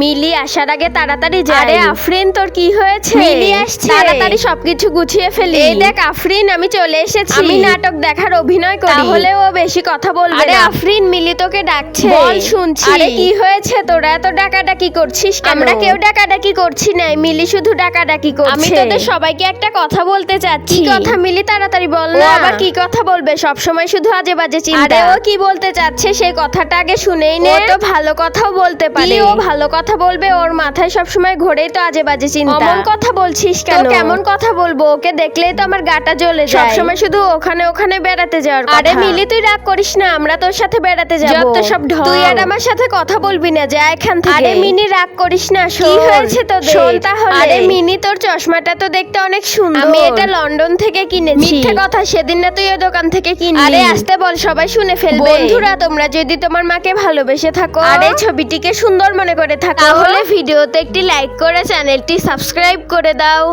মিলি আসার আগে তাড়াতাড়ি যাই আরে আফরিন তোর কি হয়েছে? মিলি আসছে। তাড়াতাড়ি সবকিছু গুছিয়ে ফেলি। এই দেখ আফরিন আমি চলে এসেছি। আমি নাটক দেখার অভিনয় করি। তাহলে ও বেশি কথা বলবে আরে আফরিন মিলি তোকে ডাকছে। বল, শুনছি। আরে কি হয়েছে? তোরা এত ডাকাডাকি করছিস কেন? আমরা কেউ ডাকাডাকি করছি না মিলি শুধু ডাকাডাকি করছে। আমি তোদের সবাইকে একটা কথা বলতে চাচ্ছি। কি কথা মিলি? তাড়াতাড়ি বল না। আবার আবার কি কথা বলবে? সব সময় শুধু আজে বাজে চিন্তা। আরে ও কি বলতে চাচ্ছে? সেই কথাটা আগে শুনেই নে। ও তো ভালো কথাও বলতে পারে। ও ভালো কথা বলবে ওর মাথায় সব সময় ঘোরেই তো আজে বাজে চিন্তা। অমন কথা বলছিস কেন? কেমন কথা বলব? ওকে দেখলেই তো আমার গাটা জ্বলে যায়। সব সময় শুধু ওখানে ওখানে বেড়াতে যাওয়ার কথা। আরে মিলি তুই রাগ করিস না আমরা তোর সাথে বেড়াতে যাব। যত সব ঢং। তুই আর আমার সাথে কথা বলবি না যা এখান থেকে। আরে মিনি রাগ করিস না কি। হয়েছে তোদের? শোন তাহলে। আরে মিনি তোর চশমাটা তো দেখতে অনেক সুন্দর। আমি এটা লন্ডন থেকে কিনেছি। মিথ্যে কথা সেদিন না তুই ওই দোকান থেকে কিনলি। আরে আসতে বল সবাই শুনে ফেলবে। বন্ধুরা তোমরা যদি তোমার মাকে ভালোবেসে থাকো। আর এই ছবিটিকে সুন্দর মনে করে থাকো। তাহলে ভিডিওতে একটি লাইক করে চ্যানেলটি সাবস্ক্রাইব করে দাও।